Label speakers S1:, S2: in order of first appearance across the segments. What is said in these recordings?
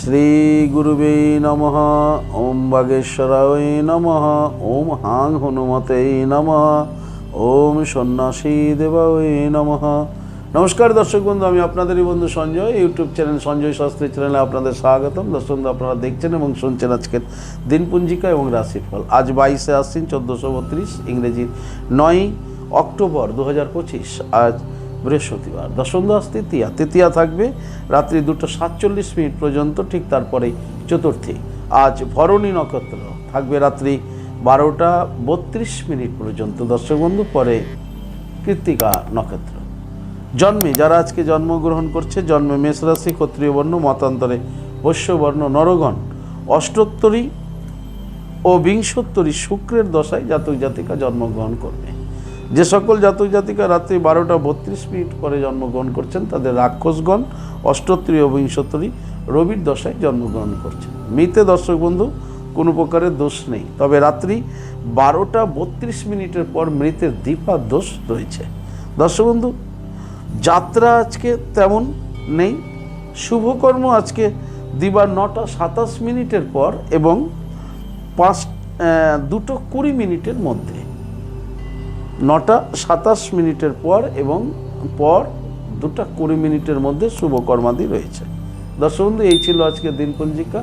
S1: শ্রীগুরুবে নমঃ। ওম বাগেশ্বরায় নমঃ। ওম হাং হনুমতে নমঃ। ওম সন্ন্যাসী দেবায় নমঃ। নমস্কার দর্শক বন্ধু, আমি আপনাদেরই বন্ধু সঞ্জয়। ইউটিউব চ্যানেল সঞ্জয় শাস্ত্রী চ্যানেলে আপনাদের স্বাগতম। দর্শক বন্ধু, আপনারা দেখছেন এবং শুনছেন আজকের দিনপুঞ্জিকা এবং রাশিফল। আজ বাইশে আসছেন চোদ্দোশো বত্রিশ ইংরেজির নয় অক্টোবর দু হাজার পঁচিশ। আজ বৃহস্পতিবার। দশমদাস তৃতীয়া। তৃতীয়া থাকবে রাত্রি দুটো সাতচল্লিশ মিনিট পর্যন্ত, ঠিক তারপরে চতুর্থী। আজ ভরণী নক্ষত্র থাকবে রাত্রি বারোটা বত্রিশ মিনিট পর্যন্ত। দর্শক বন্ধু, পরে কৃত্তিকা নক্ষত্র। জন্মে, যারা আজকে জন্মগ্রহণ করছে, জন্মে মেষরাশি ক্ষত্রিয় বর্ণ, মতান্তরে বৈশ্যবর্ণ, নরগণ, অষ্টোত্তরী ও বিংশোত্তরী শুক্রের দশায় জাতক জাতিকা জন্মগ্রহণ করবে। যে সকল জাতক জাতিকা রাত্রি বারোটা বত্রিশ মিনিট পরে জন্মগ্রহণ করছেন, তাদের রাক্ষসগণ অষ্টোত্তরী ও রবির দশায় জন্মগ্রহণ করছেন। মৃতে দর্শক বন্ধু, কোনো প্রকারের দোষ নেই। তবে রাত্রি বারোটা বত্রিশ মিনিটের পর মৃতের দীপা দোষ রয়েছে। দর্শক বন্ধু, যাত্রা আজকে তেমন নেই। শুভকর্ম আজকে দিবার নটা সাতাশ মিনিটের পর এবং পাঁচ দুটো কুড়ি মিনিটের মধ্যে। নটা সাতাশ মিনিটের পর এবং পর দুটা কুড়ি মিনিটের মধ্যে শুভকর্মাদি রয়েছে। দর্শক বন্ধু, এই ছিল আজকের দিনপঞ্জিকা।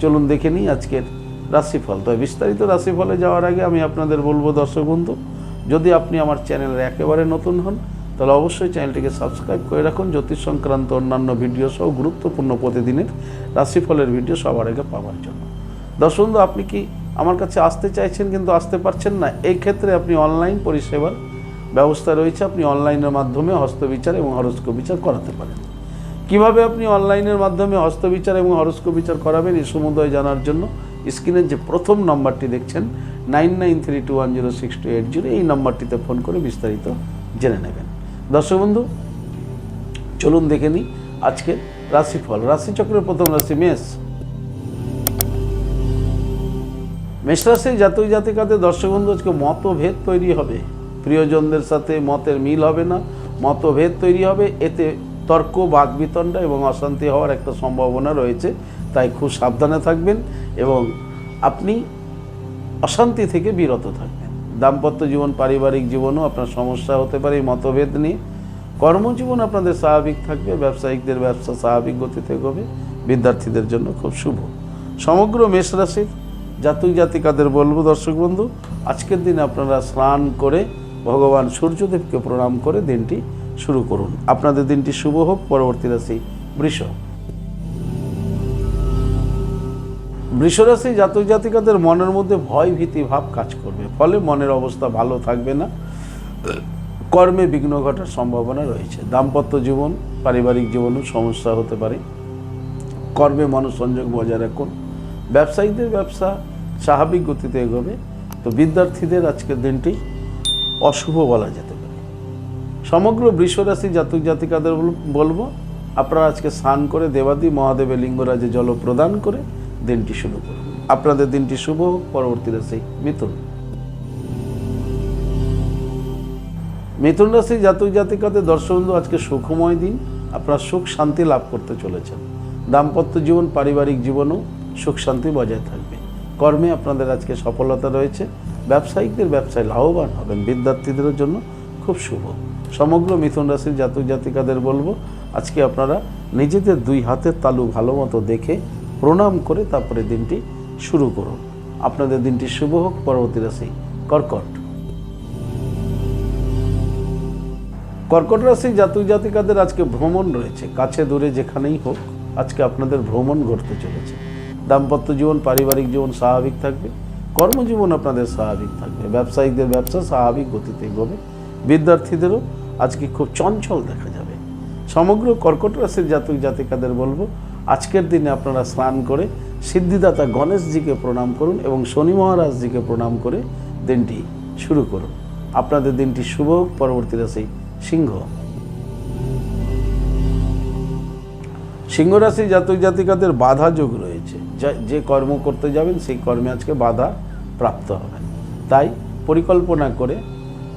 S1: চলুন দেখে নিই আজকের রাশিফল। তবে বিস্তারিত রাশিফলে যাওয়ার আগে আমি আপনাদের বলব দর্শক বন্ধু, যদি আপনি আমার চ্যানেলের একেবারে নতুন হন, তাহলে অবশ্যই চ্যানেলটিকে সাবস্ক্রাইব করে রাখুন। জ্যোতিষ সংক্রান্ত অন্যান্য ভিডিও সহ গুরুত্বপূর্ণ প্রতিদিনের রাশিফলের ভিডিও সবার আগে পাওয়ার জন্য। দর্শক বন্ধু, আপনি কি আমার কাছে আসতে চাইছেন কিন্তু আসতে পারছেন না। এই ক্ষেত্রে আপনি অনলাইন পরিষেবার ব্যবস্থা রয়েছে। আপনি অনলাইনের মাধ্যমে হস্তবিচার এবং হরস্ক বিচার করাতে পারেন। কীভাবে আপনি অনলাইনের মাধ্যমে হস্তবিচার এবং হরস্কোপ বিচার করাবেন এই সমুদয় জানার জন্য স্ক্রিনের যে প্রথম নাম্বারটি দেখছেন, nine nine three two one zero six two eight zero, এই নাম্বারটিতে ফোন করে বিস্তারিত জেনে নেবেন। দর্শক বন্ধু, চলুন দেখে নিই আজকে রাশিফল। রাশিচক্রের প্রথম রাশি মেষ। মেষরাশি জাতক জাতিকাদের দর্শক বন্ধু আজকে মতভেদ তৈরি হবে। প্রিয়জনদের সাথে মতের মিল হবে না, মতভেদ তৈরি হবে, এতে তর্ক, বাকবিতণ্ডা এবং অশান্তি হওয়ার একটা সম্ভাবনা রয়েছে, তাই খুব সাবধানে থাকবেন এবং আপনি অশান্তি থেকে বিরত থাকবেন। দাম্পত্য জীবন, পারিবারিক জীবনও আপনার সমস্যা হতে পারে মতভেদ নিয়ে। কর্মজীবন আপনাদের স্বাভাবিক থাকবে, ব্যবসায়িকদের ব্যবসা স্বাভাবিক গতিতে হবে বিদ্যার্থীদের জন্য খুব শুভ। সমগ্র মেষ রাশির জাতক জাতিকাদের বলব, দর্শক বন্ধু, আজকের দিনে আপনারা স্নান করে ভগবান সূর্যদেবকে প্রণাম করে দিনটি শুরু করুন। আপনাদের দিনটি শুভ হোক, পরবর্তী রাশি বৃষ। বৃষরাশি জাতক জাতিকাদের মনের মধ্যে ভয়, ভীতি, ভাব কাজ করবে। ফলে মনের অবস্থা ভালো থাকবে না। কর্মে বিঘ্ন ঘটার সম্ভাবনা রয়েছে। দাম্পত্য জীবন, পারিবারিক জীবনও সমস্যা হতে পারে। কর্মে মনোসংযোগ বজায় রাখুন। ব্যবসায়ীদের ব্যবসা, স্বাভাবিক গতিতে এগোবে। তো বিদ্যার্থীদের আজকের দিনটি অশুভ বলা যেতে পারে। সমগ্র বৃষরাশি জাতক জাতিকাদের বল- বলব, আপনারা আজকে স্নান করে দেবাদি মহাদেবের লিঙ্গরাজে জল প্রদান করে দিনটি শুরু করুন। আপনাদের দিনটি শুভ হোক, পরবর্তী রাশি মিথুন। মিথুন রাশি জাতক জাতিকাদের দর্শকবন্ধু আজকে সুখময় দিন। আপনারা সুখ শান্তি লাভ করতে চলেছেন। দাম্পত্য জীবন, পারিবারিক জীবনও সুখ শান্তি বজায় থাকবে। কর্মে আপনাদের আজকে সফলতা রয়েছে। ব্যবসায়িকদের ব্যবসায় লাভবান হবেন। বিদ্যার্থীদের জন্য খুব শুভ। সমগ্র মিথুন রাশির জাতক জাতিকাদের বলব, আজকে আপনারা নিজেদের দুই হাতের তালু ভালো মতো দেখে প্রণাম করে তারপরে দিনটি শুরু করুন। আপনাদের দিনটি শুভ হোক। পরবর্তী রাশি কর্কট। কর্কট রাশি জাতক জাতিকাদের আজকে ভ্রমণ রয়েছে। কাছে দূরে যেখানেই হোক, আজকে আপনাদের ভ্রমণ ঘটতে চলেছে। দাম্পত্য জীবন পারিবারিক জীবন স্বাভাবিক থাকবে। কর্মজীবন আপনাদের স্বাভাবিক থাকবে। ব্যবসায়িকদের ব্যবসা স্বাভাবিক গতিতে এগোবে বিদ্যার্থীদেরও আজকে খুব চঞ্চল দেখা যাবে। সমগ্র কর্কট রাশির জাতক জাতিকাদের বলব আজকের দিনে আপনারা স্নান করে সিদ্ধিদাতা গণেশজিকে প্রণাম করুন এবং শনি মহারাজজিকে প্রণাম করে দিনটি শুরু করুন। আপনাদের দিনটি শুভ হোক, পরবর্তী রাশি সিংহ। সিংহ রাশি জাতক জাতিকাদের বাধা যোগ রয়েছে। যা- কর্ম করতে যাবেন, সেই কর্মে আজকে বাধা প্রাপ্ত হবেন তাই পরিকল্পনা করে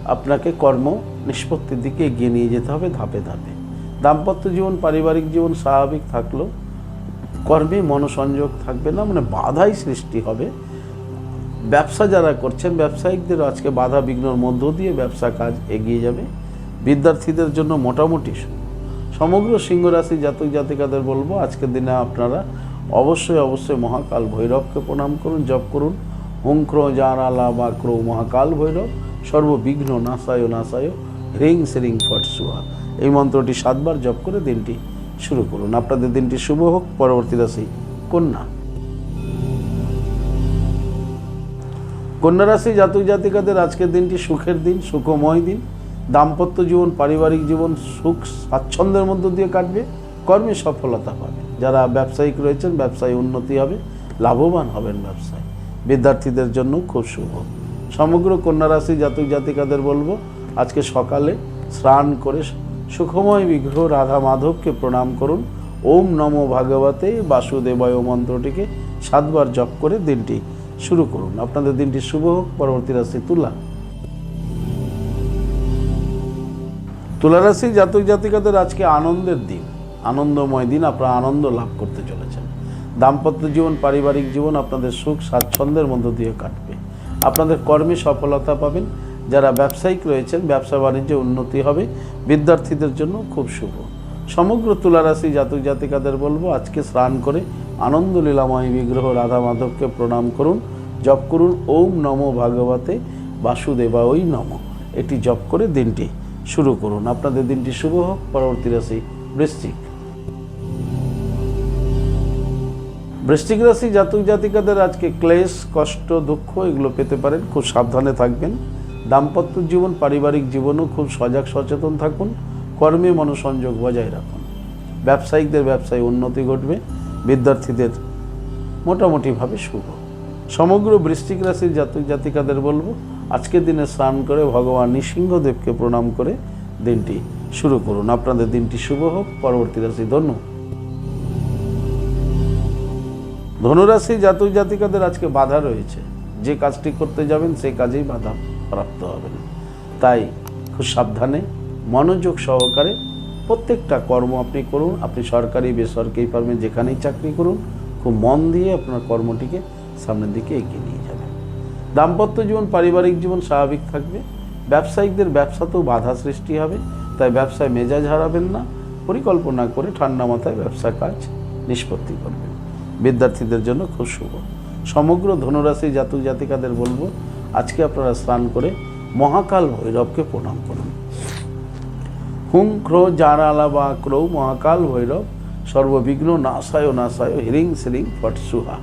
S1: আপনাকে কর্ম নিষ্পত্তির দিকে এগিয়ে নিয়ে যেতে হবে ধাপে ধাপে। দাম্পত্য জীবন, পারিবারিক জীবন স্বাভাবিক থাকলেও কর্মে মনোসংযোগ থাকবে না মানে বাধাই সৃষ্টি হবে। ব্যবসা যারা করছেন ব্যবসায়িকদের আজকে বাধা বিঘ্নর মধ্য দিয়ে ব্যবসা কাজ এগিয়ে যাবে। বিদ্যার্থীদের জন্য মোটামুটি সমগ্র সিংহ রাশি জাতক জাতিকাদের বলব, আজকের দিনে আপনারা অবশ্যই অবশ্যই মহাকাল ভৈরবকে প্রণাম করুন, জপ করুন। হুঙ্ক্র জারালা বা ক্রৌ মহাকাল ভৈরব, সর্ববিঘ্ন নাসায় নাসায় হ্রিং ফট সুহা। এই মন্ত্রটি সাতবার জপ করে দিনটি শুরু করুন। আপনাদের দিনটি শুভ হোক, পরবর্তী রাশি কন্যা। কন্যা রাশি জাতক জাতিকাদের আজকের দিনটি সুখের দিন, সুখময় দিন। দাম্পত্য জীবন, পারিবারিক জীবন, সুখ, স্বাচ্ছন্দ্যের মধ্য দিয়ে কাটবে, কর্মে সফলতা পাবে। যারা ব্যবসায়িক রয়েছেন, ব্যবসায় উন্নতি হবে, লাভবান হবেন ব্যবসায়। বিদ্যার্থীদের জন্য খুব শুভ। সমগ্র কন্যা রাশি জাতক জাতিকাদের বলব, আজকে সকালে স্নান করে সুখময় বিগ্রহ রাধা মাধবকে প্রণাম করুন। ওম নমো ভাগবতে বাসুদেবায় মন্ত্রটিকে সাতবার জপ করে দিনটি শুরু করুন। আপনাদের দিনটি শুভ হোক, পরবর্তী রাশি তুলা। তুলা রাশি জাতক জাতিকাদের আজকে আনন্দের দিন, আনন্দময় দিন, আপনারা আনন্দ লাভ করতে চলেছেন। দাম্পত্য জীবন, পারিবারিক জীবন আপনাদের সুখ, স্বাচ্ছন্দ্যের মধ্য দিয়ে কাটবে। আপনাদের কর্মে সফলতা পাবেন। যারা ব্যবসায়িক রয়েছেন, ব্যবসা বাণিজ্যে উন্নতি হবে। বিদ্যার্থীদের জন্য খুব শুভ। সমগ্র তুলারাশি জাতক জাতিকাদের বলব, আজকে স্নান করে আনন্দ লীলাময় বিগ্রহ রাধা মাধবকে প্রণাম করুন, জপ করুন। ওম নমো ভাগবতে বাসুদেবা ওই নম। এটি জপ করে দিনটি শুরু করুন। আপনাদের দিনটি শুভ হোক পরবর্তী রাশি বৃশ্চিক। বৃশ্চিক রাশি জাতক জাতিকাদের আজকে ক্লেশ, কষ্ট, দুঃখ এগুলো পেতে পারেন। খুব সাবধানে থাকবেন। দাম্পত্য জীবন, পারিবারিক জীবনও খুব সজাগ, সচেতন থাকুন। কর্মে মনোসংযোগ বজায় রাখুন। ব্যবসায়িকদের ব্যবসায় উন্নতি ঘটবে। বিদ্যার্থীদের মোটামুটিভাবে শুভ। সমগ্র বৃষ্টিক রাশির জাতক জাতিকাদের বলব আজকের দিনে স্নান করে ভগবান নৃসিংহদেবকে প্রণাম করে দিনটি শুরু করুন। আপনাদের দিনটি শুভ হোক, পরবর্তী রাশি ধনু। ধনুরাশি জাতক জাতিকাদের আজকে বাধা রয়েছে। যে কাজটি করতে যাবেন, সেই কাজেই বাধা প্রাপ্ত হবেন। তাই খুব সাবধানে মনোযোগ সহকারে প্রত্যেকটা কর্ম আপনি করুন। আপনি সরকারি, বেসরকারি ফার্মে যেখানেই চাকরি করুন, খুব মন দিয়ে আপনার কর্মটিকে সামনের দিকে এগিয়ে দাম্পত্য জীবন, পারিবারিক জীবন স্বাভাবিক থাকবে। ব্যবসায়িকদের ব্যবসাতেও বাধা সৃষ্টি হবে, তাই ব্যবসায় মেজাজ হারাবেন না, পরিকল্পনা করে ঠান্ডা মাথায় ব্যবসা কাজ নিষ্পত্তি করবেন। বিদ্যার্থীদের জন্য খুব শুভ। সমগ্র ধনুরাশি জাতক জাতিকাদের বলব, আজকে আপনারা স্নান করে মহাকাল ভৈরবকে প্রণাম করুন। হুং, ক্রো জারালা বা ক্রৌ, মহাকাল ভৈরব, সর্ববিঘ্ন নাশায় নাশায় হিরিং শ্রিং ফট সুহা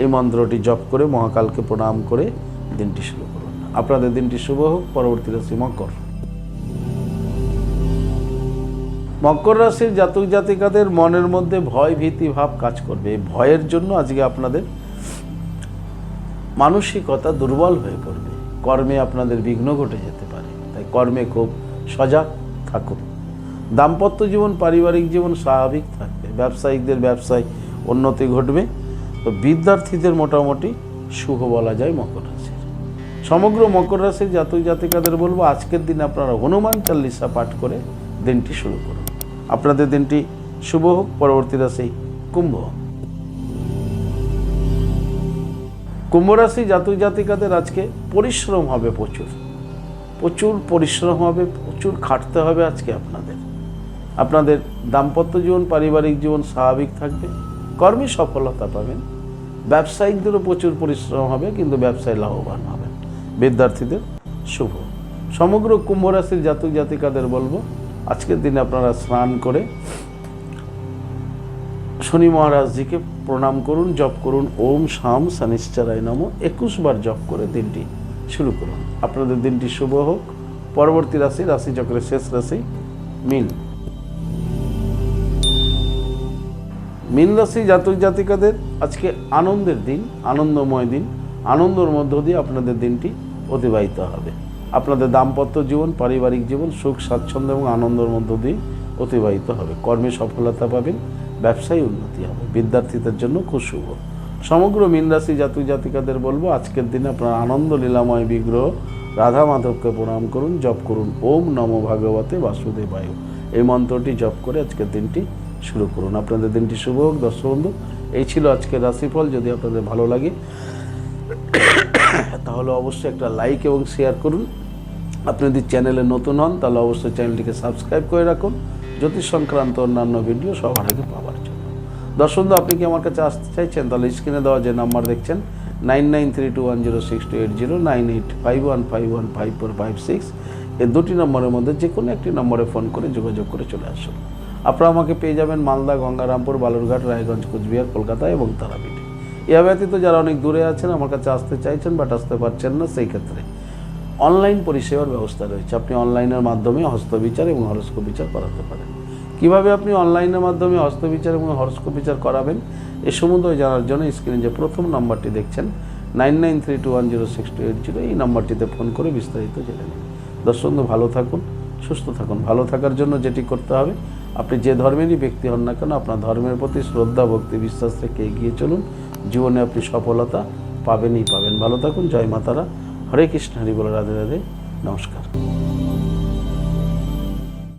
S1: এই মন্ত্রটি জপ করে মহাকালকে প্রণাম করে দিনটি শুরু করুন। আপনাদের দিনটি শুভ হোক পরবর্তী রাশি মকর। মকর রাশির জাতক জাতিকাদের মনের মধ্যে ভয়, ভীতি, ভাব কাজ করবে। ভয়ের জন্য আজকে আপনাদের মানসিকতা দুর্বল হয়ে পড়বে। কর্মে আপনাদের বিঘ্ন ঘটে যেতে পারে। তাই কর্মে খুব সজাগ থাকুন। দাম্পত্য জীবন, পারিবারিক জীবন স্বাভাবিক থাকবে। ব্যবসায়িকদের ব্যবসায় উন্নতি ঘটবে। তো বিদ্যার্থীদের মোটামুটি শুভ বলা যায় মকর রাশির সমগ্র মকর রাশির জাতক জাতিকাদের বলব, আজকের দিনে আপনারা হনুমান চাল্লিশা পাঠ করে দিনটি শুরু করুন। আপনাদের দিনটি শুভ হোক, পরবর্তী রাশি কুম্ভ কুম্ভ রাশি জাতক জাতিকাদের আজকে পরিশ্রম হবে প্রচুর। প্রচুর পরিশ্রম হবে, প্রচুর খাটতে হবে আজকে আপনাদের। আপনাদের দাম্পত্য জীবন, পারিবারিক জীবন স্বাভাবিক থাকবে, কর্মে সফলতা পাবেন। ব্যবসায়িকদেরও প্রচুর পরিশ্রম হবে, কিন্তু ব্যবসায় লাভবান হবেন। বিদ্যার্থীদের শুভ। সমগ্র কুম্ভ রাশির জাতক জাতিকাদের বলব, আজকের দিনে আপনারা স্নান করে শনি মহারাজজিকে প্রণাম করুন, জপ করুন, ওম শাম শনিশ্চরায় নম, একুশ বার জপ করে দিনটি শুরু করুন। আপনাদের দিনটি শুভ হোক। পরবর্তী রাশি রাশি চক্রের শেষ রাশি, মিন। মিন রাশি জাতক জাতিকাদের আজকে আনন্দের দিন, আনন্দময় দিন। আনন্দের মধ্য দিয়ে আপনাদের দিনটি অতিবাহিত হবে। আপনাদের দাম্পত্য জীবন, পারিবারিক জীবন, সুখ, স্বাচ্ছন্দ্য এবং আনন্দের মধ্য দিয়ে অতিবাহিত হবে। কর্মে সফলতা পাবেন, ব্যবসায় উন্নতি হবে, বিদ্যার্থীদের জন্য খুব শুভ। সমগ্র মীন রাশি জাতক জাতিকাদের বলব, আজকের দিনে আপনার আনন্দ, লীলাময় বিগ্রহ, রাধা মাধবকে প্রণাম করুন, জপ করুন। ওম নম ভাগবতে বাসুদেবায়। এই মন্ত্রটি জপ করে আজকের দিনটি শুরু করুন। আপনাদের দিনটি শুভ হোক, দর্শক বন্ধু, এই ছিল আজকের রাশিফল। যদি আপনাদের ভালো লাগে তাহলে অবশ্যই একটা লাইক এবং শেয়ার করুন। আপনি যদি চ্যানেলে নতুন হন তাহলে অবশ্যই চ্যানেলটিকে সাবস্ক্রাইব করে রাখুন। জ্যোতিষ সংক্রান্ত অন্যান্য ভিডিও সবার আগে পাওয়ার জন্য। দর্শক বন্ধু, আপনি কি আমার কাছে আসতে চাইছেন? তাহলে স্ক্রিনে দেওয়া যে নাম্বার দেখছেন nine nine three two one zero six two eight zero nine eight five one five one five four five six এই দুটি নম্বরের মধ্যে যে কোনো একটি নম্বরে ফোন করে যোগাযোগ করে চলে আসুন। আপনারা আমাকে পেয়ে যাবেন মালদা গঙ্গারামপুর বালুরঘাট রায়গঞ্জ কুচবিহার কলকাতা এবং তারাপীঠে। এ ব্যতীত যারা অনেক দূরে আছেন, আমার কাছে আসতে চাইছেন বাট আসতে পারছেন না, সেই ক্ষেত্রে অনলাইন পরিষেবার ব্যবস্থা রয়েছে। আপনি অনলাইনের মাধ্যমে হস্তবিচার এবং হরস্কোপ বিচার করাতে পারেন। কীভাবে আপনি অনলাইনের মাধ্যমে হস্তবিচার এবং হরস্কোপ বিচার করাবেন, এ সম্বন্ধে জানার জন্য স্ক্রিনে যে প্রথম নাম্বারটি দেখছেন nine nine three two one zero six two eight zero এই নাম্বারটিতে ফোন করে বিস্তারিত জেনে নিন। দর্শক ভালো থাকুন, সুস্থ থাকুন। ভালো থাকার জন্য যেটি করতে হবে, আপনি যে ধর্মেরই ব্যক্তি হন না কেন, আপনার ধর্মের প্রতি শ্রদ্ধা, ভক্তি, বিশ্বাস রেখে এগিয়ে চলুন। জীবনে আপনি সফলতা পাবেনই পাবেন। ভালো থাকুন, জয় মাতারা। হরে কৃষ্ণ, হরি বলে, রাধে রাধে, নমস্কার।